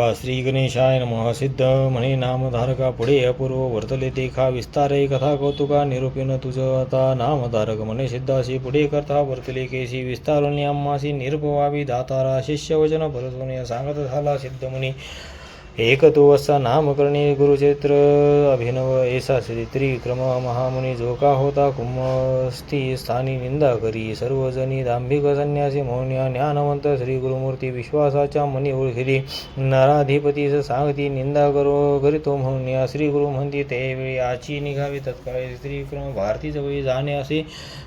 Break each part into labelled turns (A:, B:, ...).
A: श्री गणेशाय नमः. सिद्ध म्हणे नामधारका पुढे अपूर्व वर्तले देखा विस्तारे कथा कौतुका निरूपिन तुझ आता नामधारक म्हणे सिद्धासी पुढे करता वर्तले केसी विस्तारून अम्माशी निरपवावी दातारा शिष्य वचन भरतोने सांगत झाला सिद्ध म्हणे एक तो असा नामकरणी गुरुचरित्र अभिनव ऐसा श्री त्रिक्रम महामुनी जो का होता कुमस्ती स्थानी निंदा करी. सर्वजनी दांभिक संन्यासी मोहन्या ज्ञानवंत श्री गुरुमूर्ती विश्वासाच्या मनी ओळखिली. नराधिपतीस सांगती निंदा करो करीतो म्हणून श्री गुरु म्हणती त्यावेळी आची निघावी तत्काळ श्रीक्रम भारती जवळी जाणे असे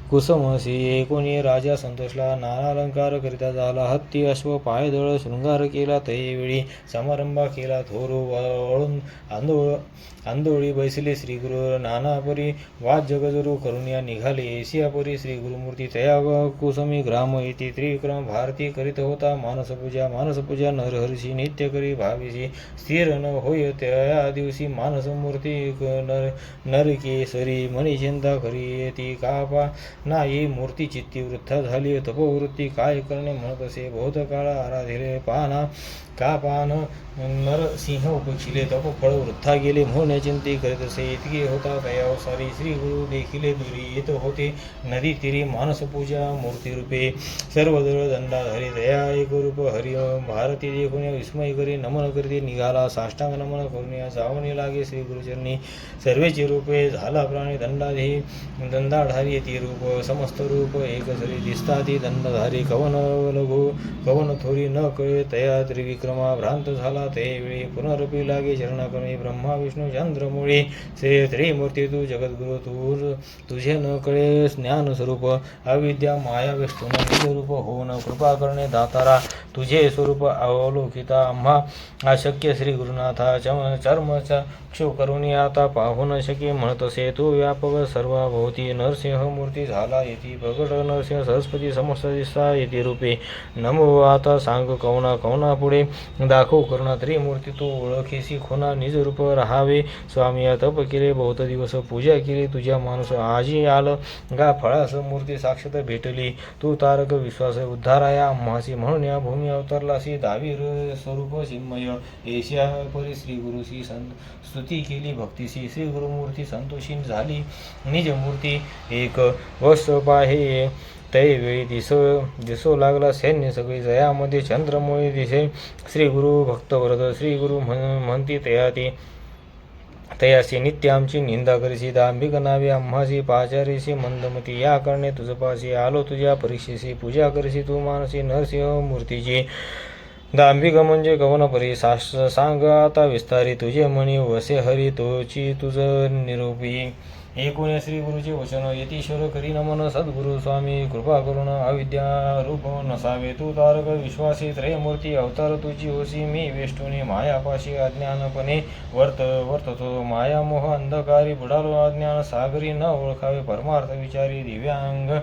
A: कुसमसी एकोणी राजा संतोषला नाना अलंकार करिता झाला. हत्ती अश्व पायदळ शृंगार केला. त्यावेळी समारंभ केला. थोर वळून आंदोळ आंदोळी बैसले श्री गुरु नानापरी. वाद जगजरू करुणिया निघाले. एशियापरी श्री गुरुमूर्ती तया कुसमी ग्राम येथे त्रिक्रम भारती करीत होता. मानसपूजा मानसपूजा नरहर्षी नित्य करी भावीसी स्थिर न होय त्या दिवशी मानसमूर्ती नर नरकेसरी मणिचिंता करी ती कापा. नाही मूर्ती चित्ती वृद्ध झाली. तपोवृत्ती काय करणे? म्हणत असे. भूतकाळ आराधिले पाना. का पान नर सिंह उपेक्षिले तप फळ वृद्धा गेले म्हणून चिंती करीत असे इतके होता तयावसारी श्री गुरु देखिले दुरी येत होते. नदी तीरी मानसपूजा मूर्तीरूपे सर्व जळ दंडा हरी दया एक रूप हरि भारती देखून विस्मय करी नमन करते निघाला साष्टांग नमन करून जावणी लागे श्री गुरुचरणी. सर्वेची रूपे झाला प्राणी दंडाधी. दंडाधारी ती रूप समस्त रूप एक सरी दिसता ती दंडधारी कवन लघु कवन थोरी न कळे तया त्रिविक्रमा. भ्रांत झाला ते वेळी पुनरपी लागे चरणाकरणी ब्रह्मा विष्णू चंद्रमुळी श्री त्रिमूर्ती तू जगद्गुरु तू तुझे न कळे ज्ञान स्वरूप अविद्या माया विष्णू रूप होऊन कृपा करणे दातारा तुझे स्वरूप अवलोकिता आम्हा अशक्य श्री गुरुनाथा चम चर्मचा करुणी आता पाहू न शके म्हणत असे तू व्यापक सर्वाभोवती नरसिंह मूर्ती झाला येती प्रगट नरसिंह सरस्वती समस्त दिसता येती रूपे नमो आता सांग कवना कवना पुढे दाखव करुणा त्रिमूर्ती तो ओळखेसी खुना निज रूप राहावे. स्वामी या तप केले बहुत दिवस पूजा केली. तुझ्या माणूस आजी आलं. गा फळास मूर्ती साक्षात भेटली. तू तारक विश्वास उद्धाराया आम्हासी म्हणून या भूमी अवतरलासी दावीर स्वरूप चिन्मय. एशिया परी श्री गुरुशी सं स्तुती केली. भक्तीशी श्री गुरुमूर्ती संतोषी झाली. निज मूर्ती एक वस्त पाहे. त्यावेळी दिसो दिसू लागला सैन्य सगळी जयामध्ये चंद्रमुळे दिसे. श्री गुरु भक्त व्रत श्री गुरु म्हण म्हणती तयाती तयासी. नित्य आमची निंदा करीसी. दांभिक नावे आम्हासी. पाचारीसी. मंदमती. या करणे तुझपाशी आलो तुझ्या परीक्षेशी पूजा करीसी तू मानसी. नरसिंह मूर्तीची दांभिक म्हणजे गवनपरी. सास सांग आता विस्तारी. तुझे मणी वसे हरी. तोची तुझ निरूपी. एकूण श्री गुरुचे वचन यतीश्वर करी नमन सद्गुरु स्वामी कृपा करुण अविद्या रूप नसावे. तू तारक विश्वासी त्रयमूर्ती अवतार तुझी होसी. मी वेष्टुनी मायापाशी अज्ञानपणे वर्त वर्ततो. मायामोह अंधकारी बुडालो अज्ञान सागरी न ओळखावे. परमार्थ विचारी दिव्यांग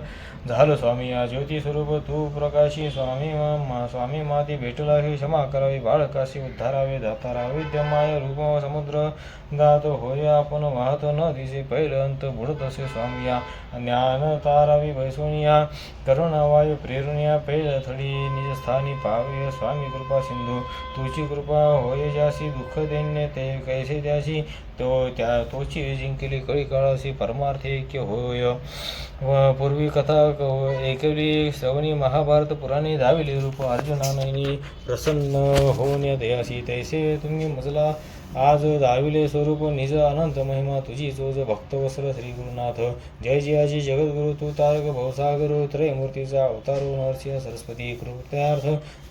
A: झालं स्वामी. या ज्योती स्वरूप तू प्रकाशी स्वामी मा- स्वामी माती भेटला हे क्षमा करावी. बाळकाशी उद्धारावे. दातारा विद्यमाय रूप समुद्र दात होय. आपण वाहत न दिसे. पहिलं अनंत बुडत असे स्वामी या ज्ञान तारावी करुणावाय करुणावायू प्रेरणिया पैल निज निजस्थानी पावे स्वामी कृपा सिंधू तुझी कृपा होय ज्यासी दुःख दैन्य ते कैसे त्याशी तो त्या तोची जिंकली कळी काळाशी परमार्थ ऐक्य होय. व पूर्वी कथा ऐकवली श्रवणी महाभारत पुराणे धाविले रूप अर्जुनाने प्रसन्न होऊन या दयासी तैसे तुम्ही मजला आज दाविले स्वरूप निज अनंत महिमा तुझी चोज भक्तवस्त्र श्री गुरुनाथ जय जयाजी जगद्गुरु तू तारक भवसागर त्रयमूर्तीचा अवतारो नरसिंह सरस्वती कृत्यार्थ.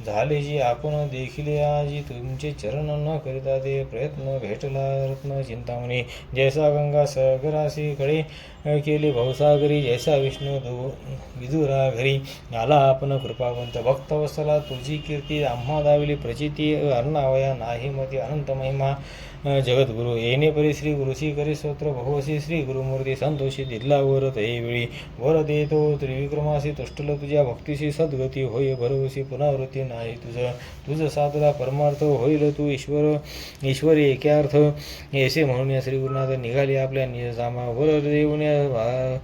A: झाले जी आपण देखिले आजी तुमचे चरण न करिता ते प्रयत्न भेटला रत्न चिंतामणी. जैसा गंगा सगरासी कडे केले भवसागरी जैसा विष्णू दो विदुरा घरी. आला आपण कृपावंत भक्तवत्सला तुझी कीर्ती आम्हा दाविली प्रचिती अर्णावया नाही मती अनंत महिमा. जगद्गुरु येणे परी श्री गुरुशी करी स्तोत्र भगवशी श्री गुरुमूर्ती संतोषी दिला वर वेळी. वर देतो त्रिविक्रमासी तुष्टल तुझ्या भक्तीशी सद्गती होय भरवशी पुनरावृत्ती नाही तुझ. तुझं साधला परमार्थ होईल तू ईश्वर ईश्वरी एकार्थ. येसे म्हणून या श्री गुरुनाथ निघाले आपल्या निजामा वर या भा-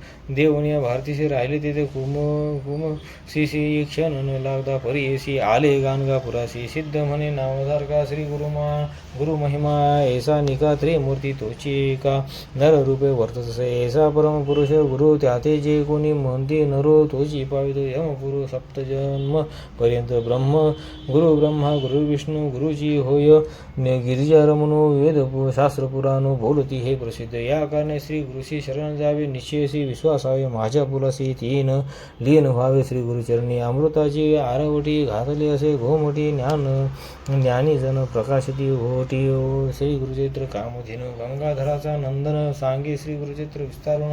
A: भारतीशी राहिले तिथे कुम कुम शिशी क्षण न लागता परी येसी आले गाणगापुरासी सिद्ध म्हणे नामधारका श्री गुरुमा गुरु महिमा ऐसा निका त्रिमूर्ती तोची का नर रूपे वर्तसे ऐसा परम पुरुष गुरु त्याते जे कोणी म्हणते नरो तोची पावितो यम पुरु सप्तजन्म पर्यंत ब्रह्म। गुरु ब्रह्मा गुरु विष्णू गुरुजी होय। ने गिरिजा रमणो वेद शास्त्र पुराणो बोलती हे प्रसिद्ध। या कारणे श्री गुरुशी शरण जावे निश्चयसी विश्वासावे माझ्या पुलासी तीन लीन व्हावे श्री गुरुचरणी अमृताची आरवटी घातली असे घोमटी ज्ञान ज्ञानी जन प्रकाशती होती ओ श्री गुरुचरित्र कामधेनु गंगाधराचा नंदन सांगे श्री गुरुचरित्र विस्तारुण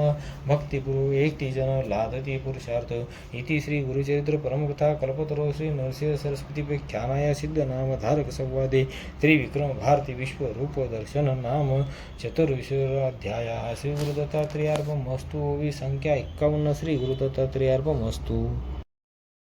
A: भक्तिपूर्व एकटी जन लादती पुरुषार्थ इति श्री गुरुचरित्र परमकथा कल्पतरो श्री नरसिंह सरस्वती सिद्ध नाम धारक संवादे त्रिविक्रम भारती विश्व रूप दर्शन नाम चतुर्विश्वराध्याय श्री गुरुदत्तात्रेयार्पमस्तु। ओवी संख्या एक्कावन्न श्री गुरुदत्तात्रेयार्पमस्तु।